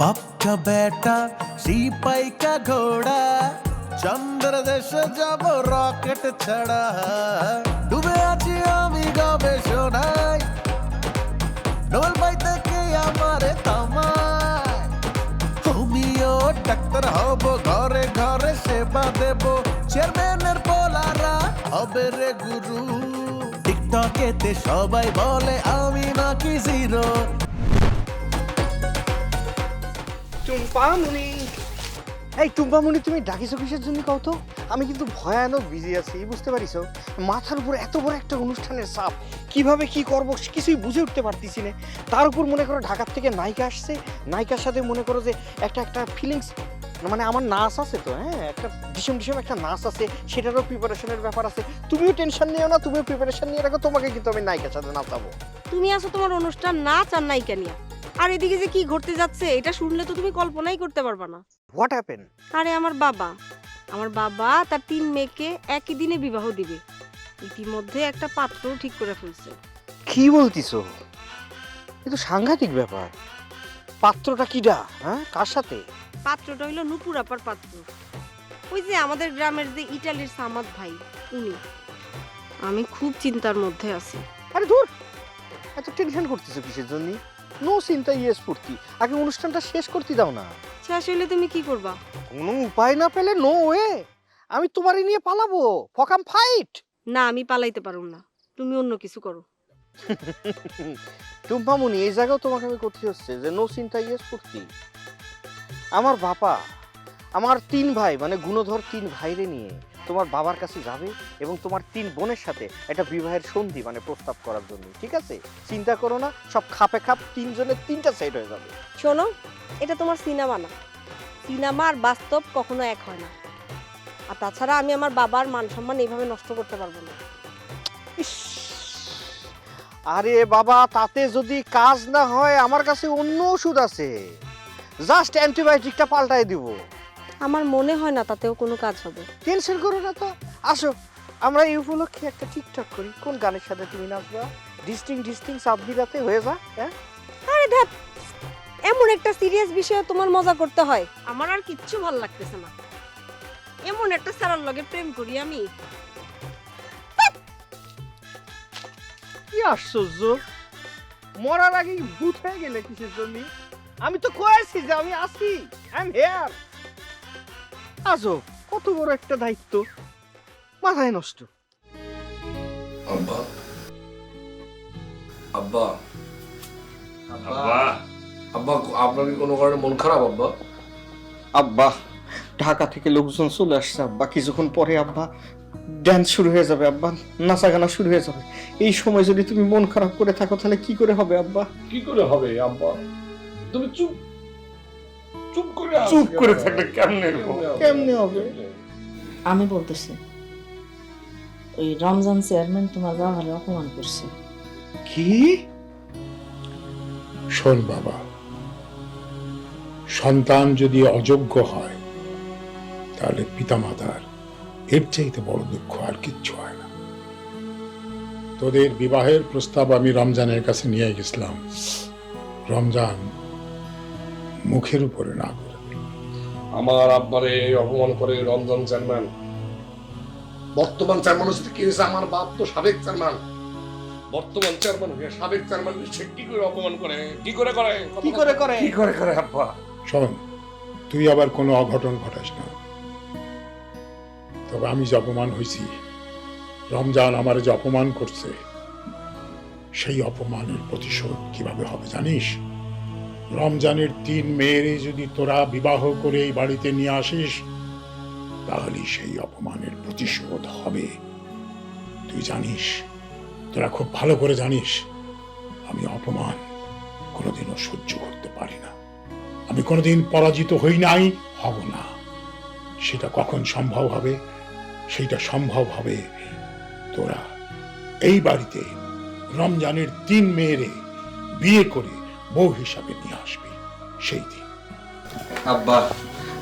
বাপ কা বেটা, সিপাই কা ঘোড়া, চন্দ্র দেশ যাব, রকেট ছাড়া। ডুবে আছি আমি গবে শোনাই ডোল পাই থেকে আমারে তামায় তুমিও ডাক্তার হব, ঘরে ঘরে সেবা দেব, চেয়ারম্যানের পোলারা হবে রে গুরু। টিকটকেতে সবাই বলে, আমি নাকি জিরো। টুম্পামুনি এই টুম্পামুনি তুমি ডাকিছো কিসের জন্য কও তো? আমি কিন্তু ভয়ানক বিজি আছি বুঝতে পারিছো? মাথার উপর এত বড় একটা অনুষ্ঠানের চাপ কীভাবে কি করব কিছুই বুঝে উঠতে পারতেছি না। তার উপর মনে করো ঢাকার থেকে নায়িকা আসছে নায়িকার সাথে মনে করো যে একটা একটা ফিলিংস মানে আমার নাচ আছে তো হ্যাঁ? একটা ভীষণ ভীষণ একটা নাচ আছে সেটারও প্রিপারেশনের ব্যাপার আছে। তুমিও টেনশন নিও না তুমিও প্রিপারেশন নিয়ে রাখো তোমাকে কিন্তু আমি নায়িকার সাথে নাচাবো। তুমি আসো তোমার অনুষ্ঠান নাচ আর নায়িকা নিয়ে। আর এদিকে যে কি ঘটতে যাচ্ছে এটা শুনলে তো তুমি কল্পনাই করতে পারবে না। হোয়াট হ্যাপেন আরে আমার বাবা আমার বাবা তার তিন মেয়েকে একই দিনে বিবাহ দিবে। ইতিমধ্যে একটা পাত্রও ঠিক করে ফেলছে। কি বলতিছো? এ তো সাংঘাতিক ব্যাপার। পাত্রটা কিডা হ্যাঁ? কার সাথে? পাত্রটা হইল নুপুর আপার পাত্র। ওই যে আমাদের গ্রামের যে ইটালির সামাদ ভাই উনি। আমি খুব চিন্তার মধ্যে আছি। আরে ধুর! এত টেনশন করতেছো কিসের জন্য? নো চিন্তা ইয়ে স্ফূর্তি আগে অনুষ্ঠানটা শেষ করতে দাও না। শেষ হইলে তুমি কি করবা? কোনো উপায় না পেলে নো ওয়ে আমি তোমারই নিয়ে পালাবো। ফকাম ফাইট না আমি পালাইতে পারুম না। তুমি অন্য কিছু করো। টুম্পামুনি এই জায়গাও তোমাকে আমি করতে হচ্ছে যে নো চিন্তা ইয়ে স্ফূর্তি আমার বাবা আমার তিন ভাই মানে গুণধর তিন ভাইরে নিয়ে তোমার বাবার কাছে যাবে এবং তোমার তিন বোনের সাথে একটা বিবাহের সন্ধি মানে প্রস্তাব করার জন্য ঠিক আছে? চিন্তা করো না সব খাপে খাপ তিনজনের তিনটা সেট হয়ে যাবে। শোনো এটা তোমার সিনেমা না। সিনেমা আর বাস্তব কখনো এক হয় না। আর তাছাড়া আমি আমার বাবার মান সম্মান এইভাবে নষ্ট করতে পারব না। ইস, আরে বাবা তাতে যদি কাজ না হয় আমার কাছে অন্য ওষুধ আছে। জাস্ট অ্যান্টিবায়োটিকটা পাল্টাই দিব। আমার মনে হয় না তাতেও কোনো কাজ হবে। টেনশন করো না তো। আসো আমরা এই উপলক্ষে একটা ঠিকঠাক করি। কোন গানের সাথে তুমি নাচবা? ডিস্টিং ডিস্টিং সাবগিরাতে হয়ে যা হ্যাঁ? আরে ধ্যাত এমন একটা সিরিয়াস বিষয়ে তোমার মজা করতে হয়। আমার আর কিচ্ছু ভালো লাগতেছে না। এমন একটা স্যারের লগে প্রেম করি আমি। কি আশ্চর্য! মরার আগে ভূত হয়ে গেলে কিসের জন্য? আমি তো কয়েছি যে আমি আছি। আই এম হেয়ার আজো কত বড় একটা দায়িত্ব। মাথায় নষ্ট। আব্বা। আব্বা। আব্বা। আব্বা আপনার কি কোনো কারণে মন খারাপ আব্বা? আব্বা ঢাকা থেকে লোকজন চলে আসছে আব্বা। কিছুক্ষণ পরে আব্বা ড্যান্স শুরু হয়ে যাবে আব্বা। নাচা গানা শুরু হয়ে যাবে। এই সময় যদি তুমি মন খারাপ করে থাকো তাহলে কি করে হবে আব্বা? কি করে হবে আব্বা? তুমি চুপ চুপ করে চুপ করে থাকলে কেমনে হবে? কেমনে হবে? আমি বলতেছি ওই রমজান চেয়ারম্যান তোমার বাবারে অপমান করছে। কি? শোন বাবা সন্তান যদি অযোগ্য হয় তাহলে পিতামাতার এর চাইতে বড় দুঃখ আর কিচ্ছু হয় না। তোদের বিবাহের প্রস্তাব আমি রমজানের কাছে নিয়ে গেছিলাম। রমজান মুখের উপরে না করে। আমার আব্বারে অপমান করে রমজান চেয়ারম্যান। বর্তমান চেয়ারম্যান হচ্ছে কি হয়েছে আমার বাপ তো সাবেক চেয়ারম্যান। বর্তমান চেয়ারম্যান হয়ে সাবেক চেয়ারম্যান সে কি করে অপমান করে কি করে করে? কি করে করে? কি করে করে আব্বা? শোন তুই আবার কোনো অঘটন ঘটাস না। তবে আমি যে অপমান হয়েছি রমজান আমার যে অপমান করছে সেই অপমানের প্রতিশোধ কীভাবে হবে জানিস? রমজানের তিন মেয়েরে যদি তোরা বিবাহ করে এই বাড়িতে নিয়ে আসিস, তাহলে সেই অপমানের প্রতিশোধ হবে। তুই জানিস, তোরা খুব ভালো করে জানিস, আমি অপমান কোনোদিনও সহ্য করতে পারি না। আমি কোনোদিন পরাজিত হই নাই, হব না। সেটা কখন সম্ভব হবে? সেইটা সম্ভব হবে তোরা এই বাড়িতে রমজানের তিন মেয়েরে বিয়ে করে বউ হিসাবে নিয়ে আসবি সেই দিন। আব্বা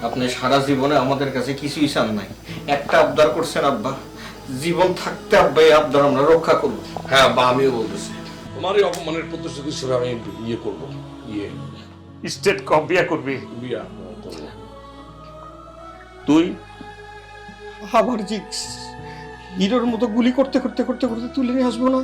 আপনি সারা জীবনে আমাদের কাছে কিছুই চান নাই। একটা আবদার করছেন আব্বা। জীবন থাকতে আব্বা এই আবদার আমরা রক্ষা করব। হ্যাঁ আব্বা আমিও বলতেছি। তোমার এই অপমানের প্রতিশ্রুতি আমি ইয়ে করব ইয়ে। স্টেট করবি। বিয়া তুই? আবার জিক্স হিরোর মতো গুলি করতে করতে করতে করতে তুলে নিয়ে আসব না?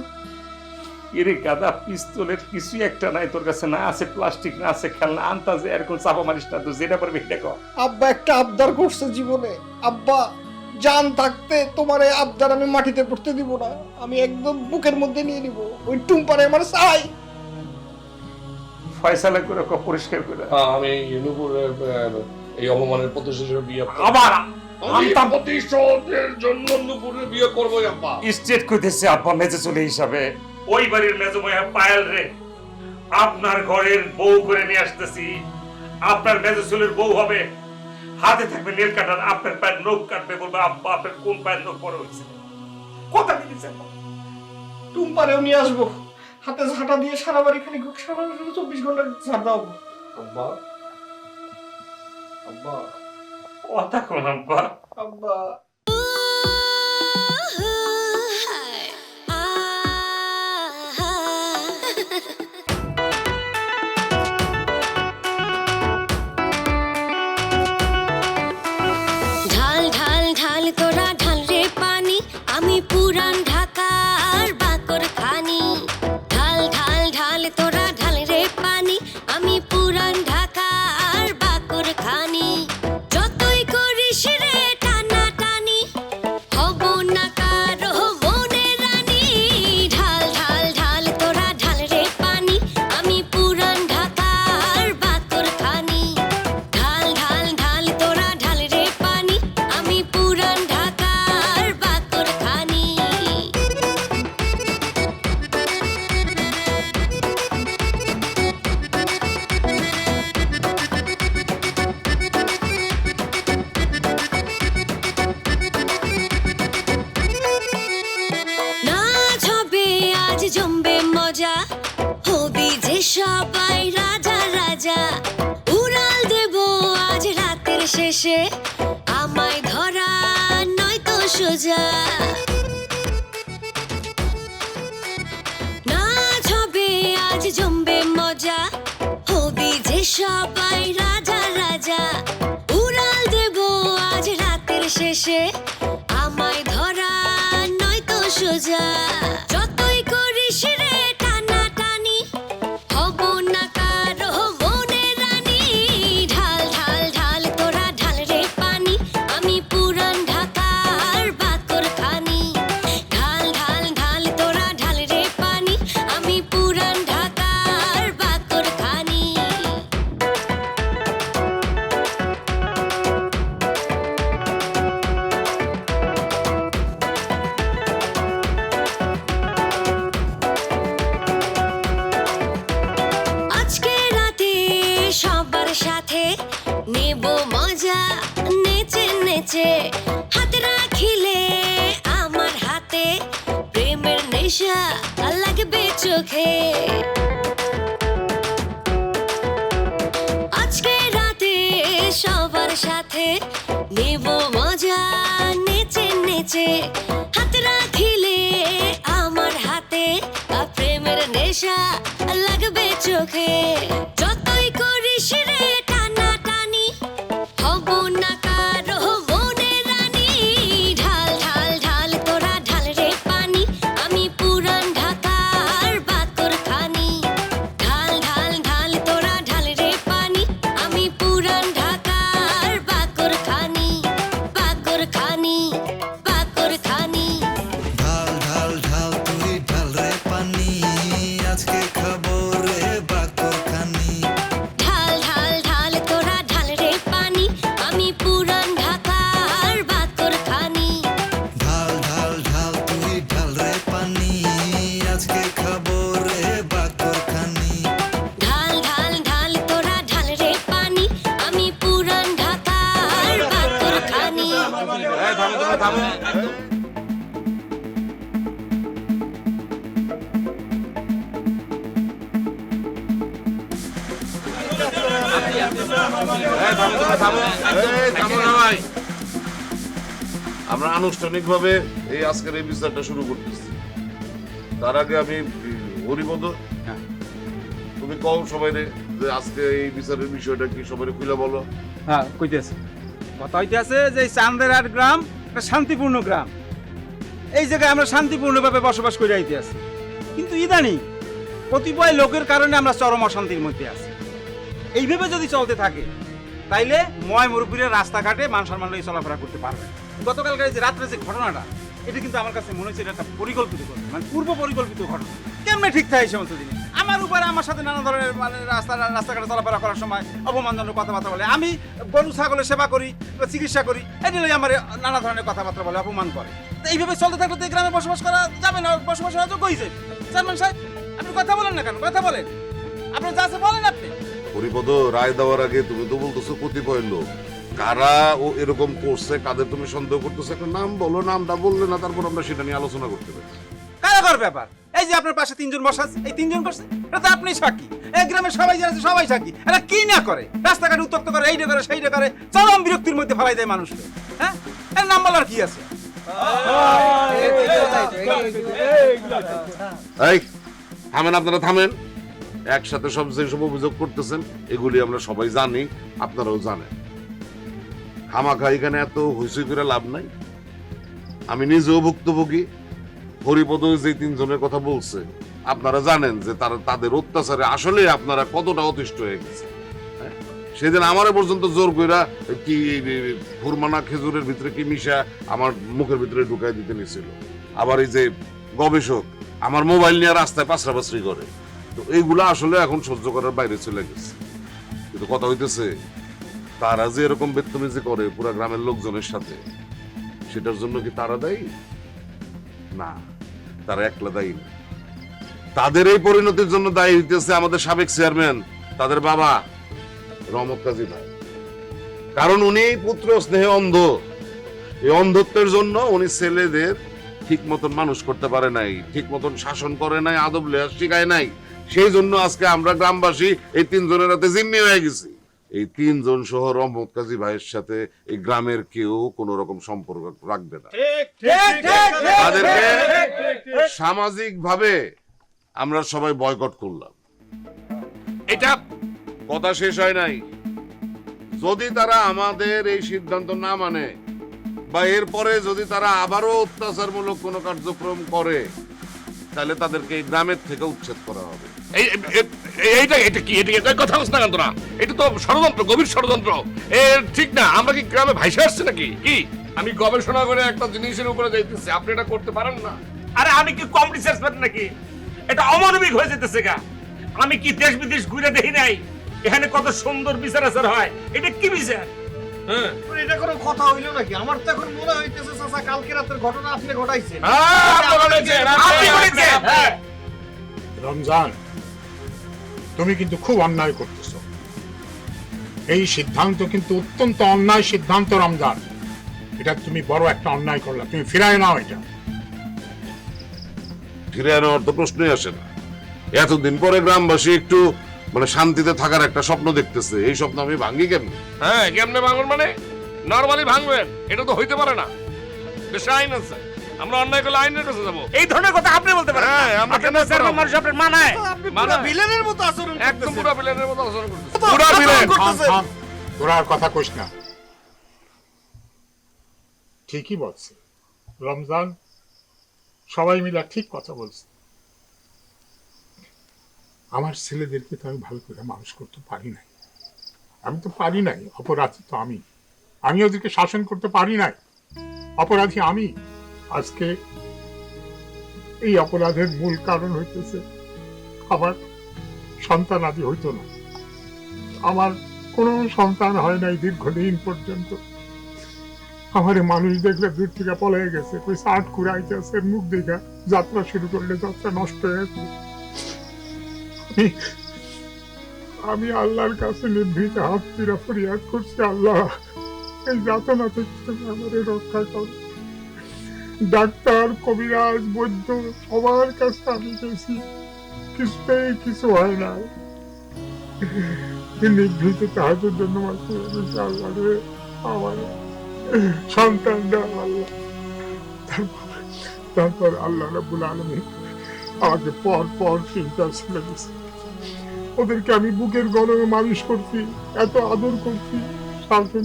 এরে গাদা পিস্তলের কিছু একটা নাই তোর কাছে না আছে প্লাস্টিক না আছে খেলনা আনতা যে এরকম চাপা মারিস না তো যেটা পারবি দেখো আব্বা একটা আবদার করছে জীবনে। আব্বা জান থাকতে তোমার এই আবদার আমি মাটিতে পড়তে দিব না। আমি একদম বুকের মধ্যে নিয়ে নিব। ওই টুম্পারে আমার চাই। ফয়সালা করে কো পরিষ্কার করে। হ্যাঁ আমি ইউনুপুর এই অপমানের প্রতিশোধের বিয়ে আবার আন্তা প্রতিশোধের জন্য ইউনুপুরে বিয়ে করব আব্বা। স্টেট কইতেছে আব্বা মেজে চলে হিসাবে। ওই বাড়ির মেজময়া পায়েল রে। আপনার ঘরের বউ করে নিয়ে আসতেছি। আপনার মেজসুলের বউ হবে। হাতে থাকবে নীল কাটার আপনার পায়ের নখ কাটবে বলবে আব্বা আপনার কোন পায়ের নখ বড় হয়েছে? কথা দিয়েছেন টুম্পারেও নিয়ে আসব। হাতে ঝাঁটা দিয়ে সারা বাড়ি খালি সারা চব্বিশ ঘণ্টা ঝাড় দাও আব্বা আব্বা। কথা কোন আব্বা। আব্বা। নেশা লাগবে চোখে। আনুষ্ঠানিকভাবে এই আজকের এই বিচারটা শুরু করতেছি। তার আগে আমি হরিবদ হ্যাঁ। তুমি কও সবাই যে আজকে এই বিচারের বিষয়টা কি সবাই খুলে বলো? হ্যাঁ কইতেছে। কথা হইতেছে যে চান্দেরার গ্রাম একটা শান্তিপূর্ণ গ্রাম। এই জায়গায় আমরা শান্তিপূর্ণভাবে বসবাস করে আইতে আছি কিন্তু ইদানি কতিপয় লোকের কারণে আমরা চরম অশান্তির মধ্যে আছি। এইভাবে যদি চলতে থাকে তাইলে ময় মরুপুরের রাস্তাঘাটে মান সম্মান চলাফেরা করতে পারবে গতকালকার যে রাত্রে যে ঘটনাটা, এটা কিন্তু আমার কাছে মনে হচ্ছে এটা একটা পরিকল্পিত ঘটনা মানে পূর্ব পরিকল্পিত ঘটনা। কেমনে ঠিক থাকে এই সমস্ত জিনিস? আমার উপরে, আমার সাথে নানা ধরনের মানে রাস্তা, রাস্তাঘাটে চলাফেরা করার সময় অপমানজনক কথাবার্তা বলে। আমি গরু, ছাগলের সেবা করি, চিকিৎসা করি, এটা আমার নানা ধরনের কথাবার্তা বলে, অপমান করে। তো এইভাবে চলতে থাকলে তো এই গ্রামে বসবাস করা যাবে না, বসবাস করা যোগ্য হয়েছে চেয়ারম্যান সাহেব, আপনি কথা বলেন না কেন? কথা বলেন। আপনি যা আছে বলেন আপনি। হরিপদ রায় দেওয়ার আগে তুমি তো বলতেছো কতিপয় লোক। কারা ও এরকম করছে কাদের তুমি সন্দেহ করতেছো? একটা নাম বলো নামটা বললে না তারপর আমরা সেটা নিয়ে আলোচনা করতে পারি। কারাগার ব্যাপার। এই যে আপনার পাশে তিনজন বসা আছে, এই তিনজন করছে? এটা তো আপনি সাক্ষী। এই গ্রামের সবাই যারা আছে সবাই সাক্ষী। এরা কি না করে? রাস্তাঘাটে উত্তপ্ত করে এইটা করে সেইটা করে চরম বিরক্তির মধ্যে ফেলাই দেয় মানুষকে। হ্যাঁ? এর নাম বলার কি আছে? এই থামেন আপনারা থামেন। একসাথে সব যে সব অভিযোগ করতেছেন এগুলি আমরা সবাই জানি আপনারাও জানেন। খামাখা এখানে এত হইচই করে লাভ নাই। আমি নিজেও ভুক্তভোগী। হরিপদ যে তিনজনের কথা বলছে, আপনারা জানেন যে তারা তাদের অত্যাচারে আসলে আপনারা কতটা অতিষ্ঠ হয়ে গেছে। হ্যাঁ? সেদিন আমারে পর্যন্ত জোর কইরা কি ফুরমানা খেজুরের ভিতরে কি মিশা আমার মুখের ভিতরে ঢুকাই দিতে নিছিল। আবার এই যে গবেষক আমার মোবাইল নিয়ে রাস্তায় পাশরাপাশরি করে। তো এইগুলা আসলে এখন সহ্য করার বাইরে চলে গেছে। কিন্তু কথা হইতেছে তারা যে এরকম বেতমিজি করে পুরা গ্রামের লোকজনের সাথে, সেটার জন্য কি তারা দায়ী? না, তারা একলা দায়ী না। তাদের এই পরিণতির জন্য দায়ী হইতেছে আমাদের সাবেক চেয়ারম্যান, তাদের বাবা রহমত কাজী ভাই। কারণ উনি পুত্র স্নেহে অন্ধ। এই অন্ধত্বের জন্য উনি ছেলেদের ঠিক মতন মানুষ করতে পারে নাই ঠিক মতন শাসন করে নাই আদব লেহাজ শিখায় নাই। সেই জন্য আজকে আমরা গ্রামবাসী এই তিনজনের হাতে জিম্মি হয়ে গেছি। এই তিনজন সহ রহমত কাজী ভাইয়ের সাথে এই গ্রামের কেউ কোনো রকম সম্পর্ক রাখবে না। তাদেরকে সামাজিক ভাবে আমরা সবাই বয়কট করলাম। এটা কথা শেষ হয় নাই। যদি তারা আমাদের এই সিদ্ধান্ত না মানে বা এরপরে যদি তারা আবারও অত্যাচারমূলক কোনো কার্যক্রম করে তাহলে তাদেরকে এই গ্রামের থেকে উচ্ছেদ করা হবে। এইটা এটা কি? এটা এটা কথা হচ্ছে না কেন তোরা? এটা তো ষড়যন্ত্র গভীর ষড়যন্ত্র। এ ঠিক না আমরা কি গ্রামে ভাইসে আসছে নাকি? কি? আমি গবেষণা করে একটা জিনিসের উপরে যাইতেছি আপনি এটা করতে পারেন না। আরে আমি কি কম রিসার্চ নাকি? এটা অমানবিক হয়ে যেতেছে গা। আমি কি দেশ বিদেশ ঘুরে দেখি নাই? এখানে কত সুন্দর বিচার আচার হয়। এটা কি বিচার? হ্যাঁ। এটা কোনো কথা হইল নাকি? আমার তো এখন মনে হইতেছে চাচা কালকে রাতের ঘটনা আপনি ঘটাইছেন। হ্যাঁ, হ্যাঁ। রমজান তুমি কিন্তু খুব অন্যায় করতেছ। এই সিদ্ধান্ত কিন্তু অত্যন্ত অন্যায় সিদ্ধান্ত রমজান। এটা তুমি বড় একটা অন্যায় করলা। তুমি ফিরায় নাও এটা। ফিরে আনার তো প্রশ্নই আসে না। এতদিন পরে গ্রামবাসী একটু মানে শান্তিতে থাকার একটা স্বপ্ন দেখতেছে। এই স্বপ্ন আমি ভাঙ্গি কেমনি? হ্যাঁ কেমনে ভাঙুন মানে? নরমালি ভাঙবেন এটা তো হইতে পারে না। দেশে আইন আছে। আমরা অন্যায় করলে আইনের কাছে যাব। এই ধরনের কথা আপনি বলতে পারেন হ্যাঁ, আমরা কেন মানুষ আপনার মানায়। মানে- ভিলেনের মতো আচরণ একদম পুরো বিলেনের মতো আলোচনা করতেছে পুরা ভিলেন। থাম। তোরা আর কথা কইস না। ঠিকই বলছে। রমজান সবাই মিলে ঠিক কথা বলছে। আমার ছেলেদেরকে তো আমি ভালো করে মানুষ করতে পারি নাই। আমি তো পারি নাই অপরাধী তো আমি। আমি ওদেরকে শাসন করতে পারি নাই। অপরাধী আমি। আজকে এই অপরাধের মূল কারণ হইতেছে আমার সন্তান আদি হইতো না। আমার কোনো সন্তান হয় নাই দীর্ঘদিন পর্যন্ত। আমার মানুষ দেখলে দূর থেকে পলাই গেছে, কই সাট কুড়াইতেছে মুখ দেখা যাত্রা শুরু করলে যাত্রা নষ্ট হয়ে গেছে আমি আল্লাহর কাছে নিভৃত হাত পিরা ফরিয়াদ করছি আল্লাহ, এই যাতনা থেকে তুমি আমাদের রক্ষা করো ডাক্তার, কবিরাজ বৈদ্য সবার কাছে আমি কিছুতেই কিছু হয় না। নিভৃত তাহাদের জন্য আমার সন্তান দাও আল্লাহ। তারপর আল্লাহ রাবুল আলমী আমাকে পর পর চিন্তা ছেড়ে ওদেরকে আমি বুকের গরমে মানুষ করছি, এত আদর করছি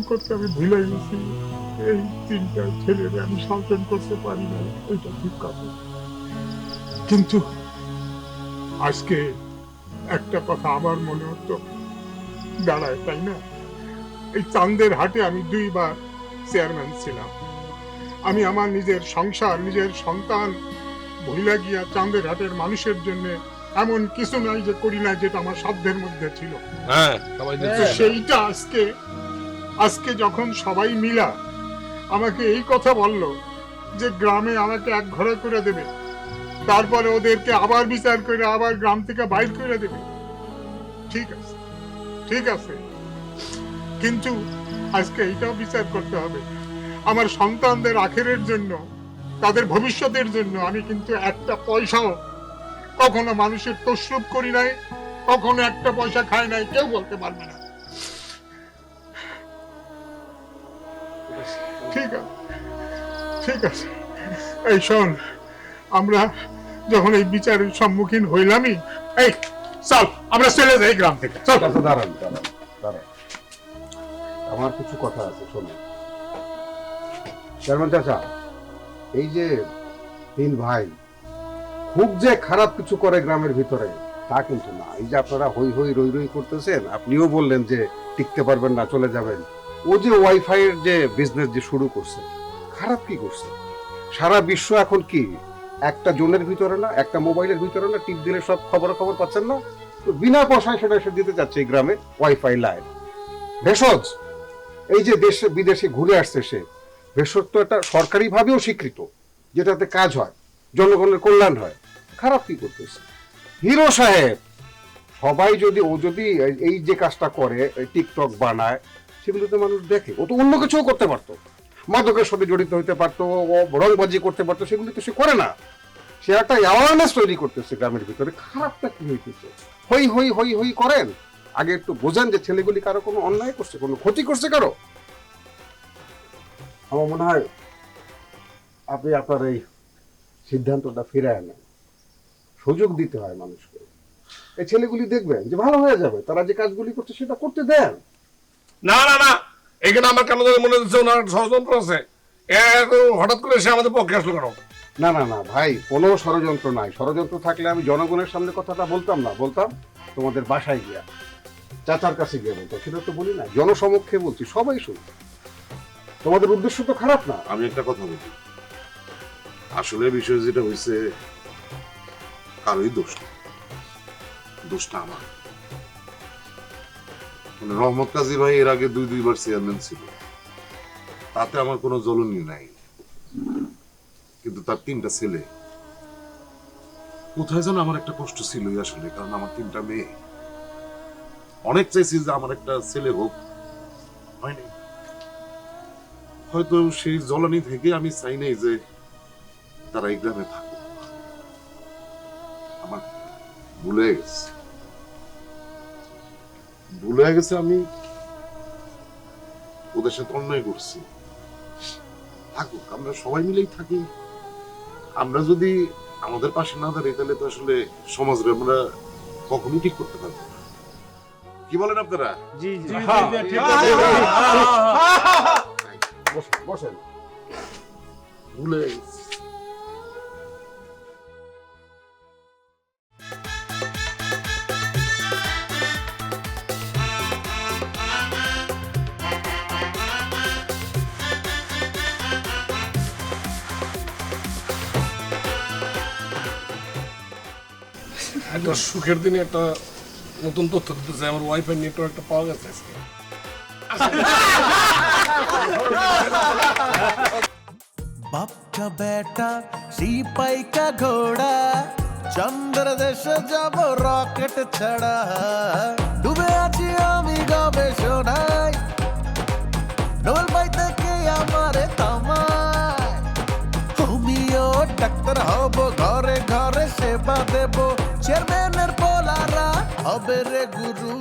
করতে আমি ভুলে গেছি। এই তিনটা ছেলেরে আমি শাসন করতে পারি না এটা ঠিক কথা। কিন্তু আজকে একটা কথা আমার মনে হতো। দাঁড়ায় তাই না? এই চাঁদের হাটে আমি দুইবার চেয়ারম্যান ছিলাম। আমি আমার নিজের সংসার নিজের সন্তান ভুলে গিয়া চাঁদের হাটের মানুষের জন্য এমন কিছু নাই যে করি না যেটা আমার সাধ্যের মধ্যে ছিল। হ্যাঁ সেইটা আজকে আজকে যখন সবাই মিলা আমাকে এই কথা বলল যে গ্রামে আমাকে এক ঘরে করে দেবে। তারপরে ওদেরকে আবার বিচার করে আবার গ্রাম থেকে বাইর করে দেবে। ঠিক আছে ঠিক আছে। কিন্তু আজকে এইটাও বিচার করতে হবে। আমার সন্তানদের আখেরের জন্য, তাদের ভবিষ্যতের জন্য আমি কিন্তু একটা পয়সাও কখনো মানুষের তসরুপ করি নাই, কখনো একটা পয়সা খায় নাই, কেউ বলতে পারবে না। ঠিক আছে ঠিক আছে। এই শোন, আমরা যখন এই বিচারের সম্মুখীন হইলামই, এই, চল, আমরা চলে যাই গ্রাম থেকে, চল। আচ্ছা দাঁড়ান দাঁড়ান দাঁড়ান। আমার কিছু কথা আছে, শোনো। চেয়ারম্যান চাচা, এই যে তিন ভাই, খুব যে খারাপ কিছু করে গ্রামের ভিতরে, তা কিন্তু না। এই যে আপনারা হই হই রই রই করতেছেন, আপনিও বললেন যে টিকতে পারবেন না, চলে যাবেন। ও যে ওয়াইফাই এর যে বিজনেস যে শুরু করছে, খারাপ কি করছে? সারা বিশ্ব এখন কি, একটা জোনের ভিতরে না, একটা মোবাইলের ভিতরে না, টিপ দিলে সব খবর খবর পাচ্ছেন না? তো বিনা পয়সায় সেটা এসে দিতে যাচ্ছে এই গ্রামে ওয়াইফাই লাইন ভেষজ, এই যে দেশে, বিদেশে ঘুরে আসছে সে, ভেষজ তো একটা সরকারি ভাবেও স্বীকৃত, যেটাতে কাজ হয়, জনগণের কল্যাণ হয়। খারাপ কি করতেছে? হিরো সাহেব, সবাই যদি ও যদি এই যে কাজটা করে টিকটক বানায় সেগুলো তো মানুষ দেখে। ও তো অন্য কিছুও করতে পারতো। মাদকের সাথে জড়িত হতে পারতো, ও রংবাজি করতে পারতো সেগুলো তো সে করে না। সে একটা অ্যাওয়ারনেস তৈরি করতেছে গ্রামের ভিতরে। খারাপটা কি হইতেছে? হই হই হই হই করেন। আগে একটু বোঝেন যে ছেলেগুলি কারও কোনো অন্যায় করছে, কোনো ক্ষতি করছে কারও? আমার মনে হয় আপনি আপনার এই সিদ্ধান্তটা ফিরে আনেন। সুযোগ দিতে হয় মানুষকে। এই ছেলেগুলি দেখবেন যে ভালো হয়ে যাবে। তারা যে কাজগুলি করছে সেটা করতে দেন। না না না এখানে আমার কেন মনে হচ্ছে ওনার ষড়যন্ত্র আছে। হঠাৎ করে সে আমাদের পক্ষে আসলো কেন? না না না ভাই কোনো ষড়যন্ত্র নাই। ষড়যন্ত্র থাকলে আমি জনগণের সামনে কথাটা বলতাম না। বলতাম তোমাদের বাসায় গিয়া চাচার কাছে গিয়ে বলতাম। সেটা তো বলি না জনসমক্ষে বলছি সবাই শুন তোমাদের উদ্দেশ্য তো খারাপ না? আমি একটা কথা বলি। আসলে বিষয় যেটা হয়েছে কারোই দোষ না। দোষটা আমার। রহমত কাজী ভাই এর আগে দুই, দুইবার চেয়ারম্যান ছিল। তাতে আমার কোনো জ্বলনি নাই। কিন্তু তার তিনটা ছেলে। কোথায় যেন আমার একটা কষ্ট ছিলই আসলে, কারণ আমার তিনটা মেয়ে। অনেক চাইছি যে আমার একটা ছেলে হোক। হয়নি। হয়তো সেই জ্বলনি থেকে আমি চাই নাই যে তারা এই গ্রামে থাকুক। আমার ভুলে গেছে। ভুলে গেছে আমি ওদের সাথে অন্যায় করছি। থাকুক আমরা সবাই মিলেই থাকি। আমরা যদি আমাদের পাশে না দাঁড়াই তাহলে তো আসলে সমাজরে আমরা কখনোই ঠিক করতে পারব না। কি বলেন আপনারা? জি জি। বসেন ভুলে গেছি। একটা সুখের দিনে একটা নতুন তথ্য দিতেছে, আমার ওয়াইফাই নেটওয়ার্কটা পাওয়া গেছে আজকে। বাপ কা বেটা, সিপাই কা ঘোড়া, চন্দ্র দেশে যাব রকেট ছাড়া। ডুবে আছি আমি গবেষণায় নোবেল পাইতে থেকে আমারে তামায় তুমিও ডাক্তার হব, ঘরে ঘরে সেবা দেবো। চেয়ারম্যানের পোলারা হবে রে গুরু।